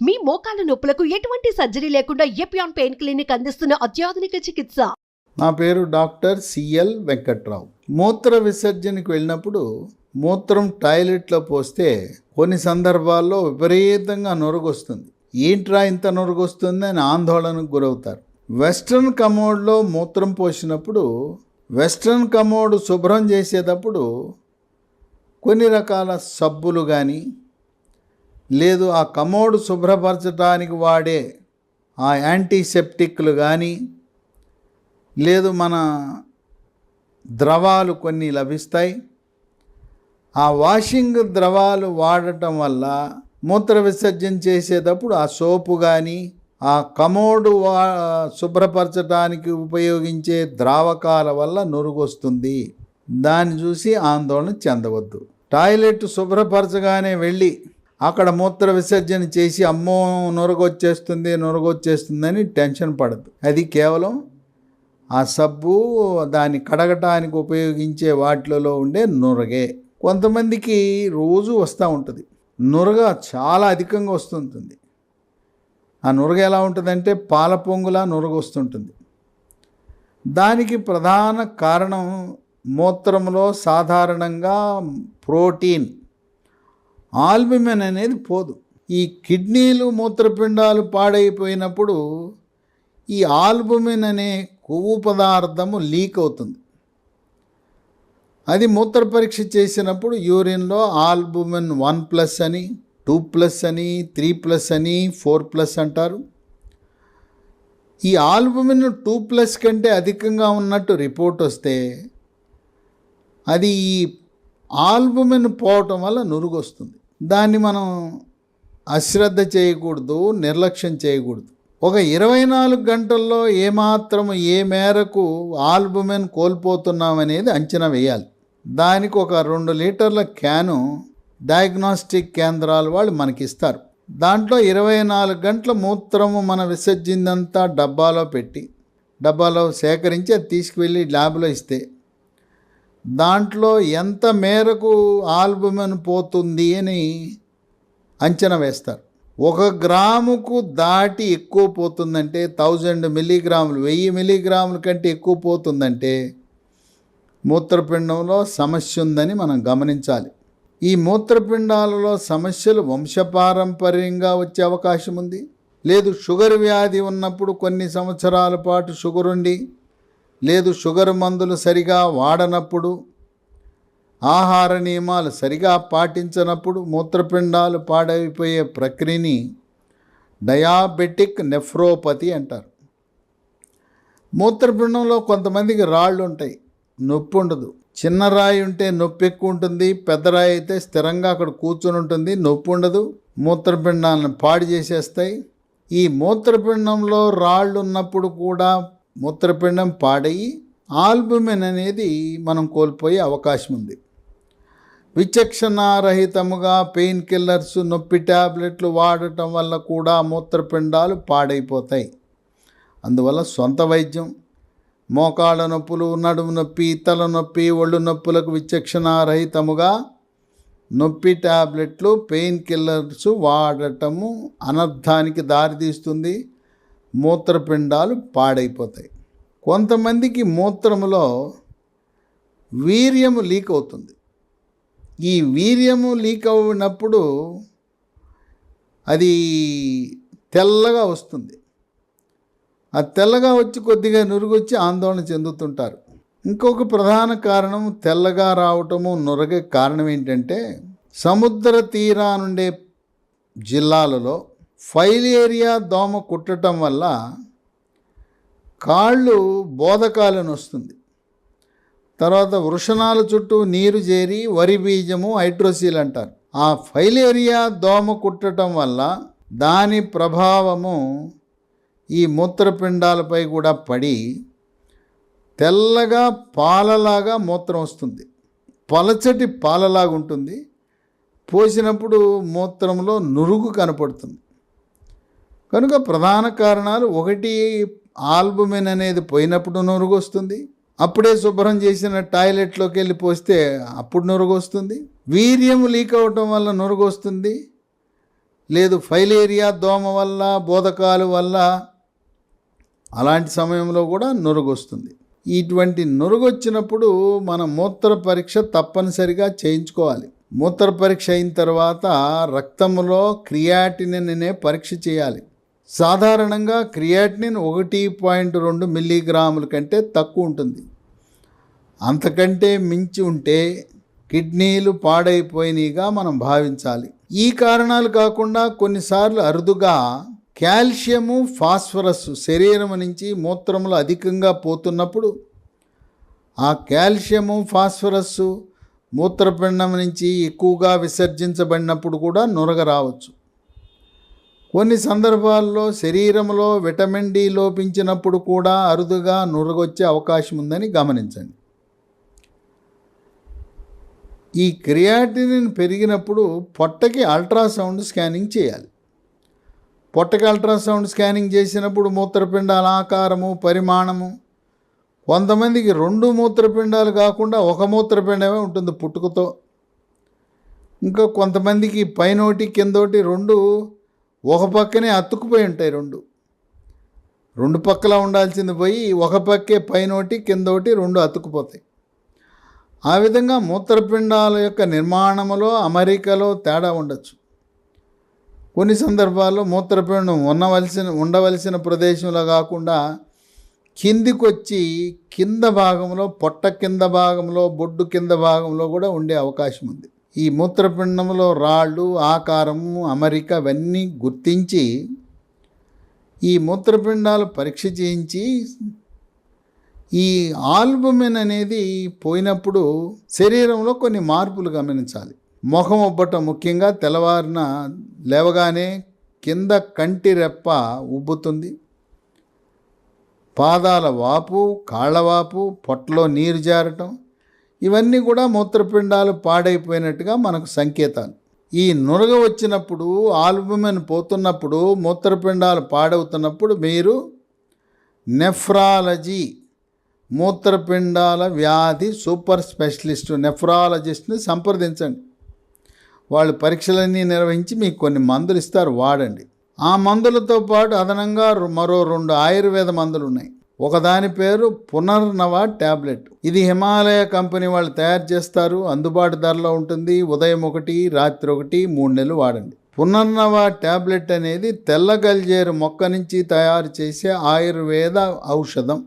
మీ మోకాల నొప్పులకు ఎటువంటి సర్జరీ లేకుండా ఎపియాన్ పెయిన్ క్లినిక్ అందిస్తున్న అత్యాధునిక చికిత్స? నా పేరు డాక్టర్ సిఎల్ వెంకట్రావు. మూత్ర విసర్జనకి వెళ్ళినప్పుడు మూత్రం టాయిలెట్లో పోస్తే కొన్ని సందర్భాల్లో విపరీతంగా నొరగొస్తుంది. ఏంట్రా ఇంత నొరగొస్తుంది అని ఆందోళనకు గురవుతారు. వెస్ట్రన్ కమోడ్లో మూత్రం పోసినప్పుడు వెస్ట్రన్ కమోడ్ శుభ్రం చేసేటప్పుడు కొన్ని రకాల సబ్బులు కానీ లేదు ఆ కమోడ్ శుభ్రపరచడానికి వాడే ఆ యాంటీసెప్టిక్లు కానీ లేదు మన ద్రవాలు కొన్ని లభిస్తాయి. ఆ వాషింగ్ ద్రవాలు వాడటం వల్ల మూత్ర విసర్జన చేసేటప్పుడు ఆ సోపు కానీ ఆ కమోడు వా శుభ్రపరచడానికి ఉపయోగించే ద్రావకాల వల్ల నురుగొస్తుంది. దాన్ని చూసి ఆందోళన చెందవద్దు. టాయిలెట్ శుభ్రపరచగానే వెళ్ళి అక్కడ మూత్ర విసర్జన చేసి అమ్మో నొరగొచ్చేస్తుంది నొరగొచ్చేస్తుందని టెన్షన్ పడద్దు. అది కేవలం ఆ సబ్బు దాన్ని కడగటానికి ఉపయోగించే వాటిలలో ఉండే నురగే. కొంతమందికి రోజు వస్తూ ఉంటుంది. నురగ చాలా అధికంగా వస్తుంటుంది. ఆ నురగ ఎలా ఉంటుందంటే పాల పొంగులా నురగ వస్తుంటుంది దానికి ప్రధాన కారణం మూత్రంలో సాధారణంగా ప్రోటీన్. ఆల్బిమెన్ అనేది పోదు. ఈ కిడ్నీలు మూత్రపిండాలు పాడైపోయినప్పుడు ఈ ఆల్బుమిన్ అనే కొవ్వు పదార్థము లీక్ అవుతుంది. అది మూత్ర పరీక్ష చేసినప్పుడు యూరిన్లో ఆల్బుమిన్ వన్ ప్లస్ అని టూ ప్లస్ అని త్రీ ప్లస్ అని ఫోర్ ప్లస్ అంటారు. ఈ ఆల్బుమిన్ టూ ప్లస్ కంటే అధికంగా ఉన్నట్టు రిపోర్ట్ వస్తే అది ఈ ఆల్బుమిన్ పోవటం వల్ల నురుగు వస్తుంది దాన్ని మనం అశ్రద్ధ చేయకూడదు నిర్లక్ష్యం చేయకూడదు. ఒక ఇరవై నాలుగు గంటల్లో ఏమాత్రం ఏ మేరకు ఆల్బుమిన్ కోల్పోతున్నామనేది అంచనా వేయాలి. దానికి ఒక రెండు లీటర్ల క్యాను డయాగ్నోస్టిక్ కేంద్రాలు వాళ్ళు మనకి ఇస్తారు దాంట్లో ఇరవై నాలుగు గంటల మూత్రము మన విసర్జిందంతా డబ్బాలో పెట్టి డబ్బాలో సేకరించి అది తీసుకువెళ్ళి ల్యాబ్లో ఇస్తే దాంట్లో ఎంత మేరకు ఆల్బుమిన్ పోతుంది అని అంచనా వేస్తారు. ఒక గ్రాముకు దాటి ఎక్కువ పోతుందంటే థౌజండ్ మిల్లీగ్రాములు వెయ్యి మిల్లీగ్రాముల కంటే ఎక్కువ పోతుందంటే మూత్రపిండంలో సమస్య ఉందని మనం గమనించాలి. ఈ మూత్రపిండాలలో సమస్యలు వంశపారంపర్యంగా వచ్చే అవకాశం ఉంది. లేదు షుగర్ వ్యాధి ఉన్నప్పుడు కొన్ని సంవత్సరాల పాటు షుగర్ ఉండి లేదు షుగర్ మందులు సరిగా వాడనప్పుడు ఆహార నియమాలు సరిగా పాటించనప్పుడు మూత్రపిండాలు పాడైపోయే ప్రక్రియని డయాబెటిక్ నెఫ్రోపతి అంటారు. మూత్రపిండంలో కొంతమందికి రాళ్ళు ఉంటాయి నొప్పి ఉండదు. చిన్న రాయి ఉంటే నొప్పి ఎక్కువ ఉంటుంది పెద్ద రాయి అయితే స్థిరంగా అక్కడ కూర్చొని ఉంటుంది నొప్పి ఉండదు మూత్రపిండాలను పాడు చేసేస్తాయి. ఈ మూత్రపిండంలో రాళ్ళు ఉన్నప్పుడు కూడా మూత్రపిండం పాడయి ఆల్బుమిన్ అనేది మనం కోల్పోయే అవకాశం ఉంది. విచక్షణారహితముగా పెయిన్ కిల్లర్స్ నొప్పి ట్యాబ్లెట్లు వాడటం వల్ల కూడా మూత్రపిండాలు పాడైపోతాయి. అందువల్ల సొంత వైద్యం మోకాళ్ళ నొప్పులు నడుము నొప్పి తల నొప్పి ఒళ్ళు నొప్పులకు విచక్షణారహితముగా నొప్పి ట్యాబ్లెట్లు పెయిన్ కిల్లర్స్ వాడటము అనర్థానికి దారితీస్తుంది. మూత్రపిండాలు పాడైపోతాయి. కొంతమందికి మూత్రములో వీర్యము లీక్ అవుతుంది. ఈ వీర్యము లీక్ అయినప్పుడు అది తెల్లగా వస్తుంది. ఆ తెల్లగా వచ్చి కొద్దిగా నురుగొచ్చి ఆందోళన చెందుతుంటారు. ఇంకొక ప్రధాన కారణం తెల్లగా రావటము నురగ కారణం ఏంటంటే సముద్ర తీరానుండే జిల్లాలలో ఫైలేరియా దోమ కుట్టడం వల్ల కాళ్ళు బోధకాలను వస్తుంది. తర్వాత వృషణాల చుట్టూ నీరు చేరి వరి బీజము హైడ్రోసీల్ అంటారు. ఆ ఫైలేరియా దోమ కుట్టడం వల్ల దాని ప్రభావము ఈ మూత్రపిండాలపై కూడా పడి తెల్లగా పాలలాగా మూత్రం వస్తుంది. పలచటి పాలలాగా ఉంటుంది. పోసినప్పుడు మూత్రంలో నురుగు కనపడుతుంది. కనుక ప్రధాన కారణాలు ఒకటి ఆల్బుమిన్ అనేది పోయినప్పుడు నురుగు వస్తుంది అప్పుడే శుభ్రం చేసిన టాయిలెట్లోకి వెళ్ళి పోస్తే అప్పుడు నురుగు వస్తుంది వీర్యం లీక్ అవటం వల్ల నొరుగొస్తుంది. వస్తుంది లేదు ఫైలేరియా దోమ వల్ల బోధకాలు వల్ల అలాంటి సమయంలో కూడా నురుగు వస్తుంది ఇటువంటి నురుగు వచ్చినప్పుడు మన మూత్ర పరీక్ష తప్పనిసరిగా చేయించుకోవాలి. మూత్ర పరీక్ష అయిన తర్వాత రక్తంలో క్రియాటినిన్ అనే పరీక్ష చేయాలి. సాధారణంగా క్రియాటినిన్ ఒకటి పాయింట్ రెండు మిల్లీగ్రాముల కంటే తక్కువ ఉంటుంది. అంతకంటే మించి ఉంటే కిడ్నీలు పాడైపోయినాయిగా మనం భావించాలి. ఈ కారణాలు కాకుండా కొన్నిసార్లు అరుదుగా కాల్షియము ఫాస్ఫరస్ శరీరం నుంచి మూత్రంలో అధికంగా పోతున్నప్పుడు ఆ కాల్షియము ఫాస్ఫరస్ మూత్రపిండం నుంచి ఎక్కువగా విసర్జించబడినప్పుడు కూడా నురగ రావచ్చు. కొన్ని సందర్భాల్లో శరీరంలో విటమిన్ డి లోపించినప్పుడు కూడా అరుదుగా నురగొచ్చే అవకాశం ఉందని గమనించండి. ఈ క్రియాటినిన్ పెరిగినప్పుడు పొట్టకి అల్ట్రాసౌండ్ స్కానింగ్ చేయాలి. పొట్టకి అల్ట్రాసౌండ్ స్కానింగ్ చేసినప్పుడు మూత్రపిండాల ఆకారము పరిమాణము కొంతమందికి రెండు మూత్రపిండాలు కాకుండా ఒక మూత్రపిండమే ఉంటుంది పుట్టుకతో. ఇంకా కొంతమందికి పైనోటి కిందోటి రెండు ఒక పక్కనే అతుక్కుపోయి ఉంటాయి రెండు. రెండు పక్కల ఉండాల్సింది పోయి ఒక పక్కే పైనోటి కిందోటి రెండు అతుక్కుపోతాయి. ఆ విధంగా మూత్రపిండాల యొక్క నిర్మాణములో అమరికలో తేడా ఉండొచ్చు. కొన్ని సందర్భాల్లో మూత్రపిండం ఉండవలసిన ఉండవలసిన ప్రదేశంలో కాకుండా కిందికొచ్చి కింద భాగంలో పొట్ట కింద భాగంలో బొడ్డు కింద భాగంలో కూడా ఉండే అవకాశం ఉంది ఈ మూత్రపిండంలో రాళ్ళు ఆకారము అమరిక అవన్నీ గుర్తించి ఈ మూత్రపిండాలు పరీక్ష చేయించి ఈ ఆల్బుమిన్ అనేది పోయినప్పుడు శరీరంలో కొన్ని మార్పులు గమనించాలి. ముఖం ఉబ్బటం ముఖ్యంగా తెల్లవారిన లేవగానే కింద కంటి రెప్ప ఉబ్బుతుంది. పాదాల వాపు కాళ్ళవాపు పొట్టలో నీరు జారటం ఇవన్నీ కూడా మూత్రపిండాలు పాడైపోయినట్టుగా మనకు సంకేతాలు. ఈ నురగ వచ్చినప్పుడు ఆల్బుమిన్ పోతున్నప్పుడు మూత్రపిండాలు పాడవుతున్నప్పుడు మీరు నెఫ్రాలజీ మూత్రపిండాల వ్యాధి సూపర్ స్పెషలిస్టు నెఫ్రాలజిస్ట్ని సంప్రదించండి. వాళ్ళు పరీక్షలన్నీ నిర్వహించి మీకు కొన్ని మందులు ఇస్తారు వాడండి. ఆ మందులతో పాటు అదనంగా మరో రెండు ఆయుర్వేద మందులు ఉన్నాయి ఒకదాని పేరు పునర్నవ ట్యాబ్లెట్ ఇది హిమాలయ కంపెనీ వాళ్ళు తయారు చేస్తారు. అందుబాటు ధరలో ఉంటుంది. ఉదయం ఒకటి రాత్రి ఒకటి మూడు నెలలు వాడండి. పునర్నవ ట్యాబ్లెట్ అనేది తెల్ల గల్జేరు మొక్క నుంచి తయారు చేసే ఆయుర్వేద ఔషధం.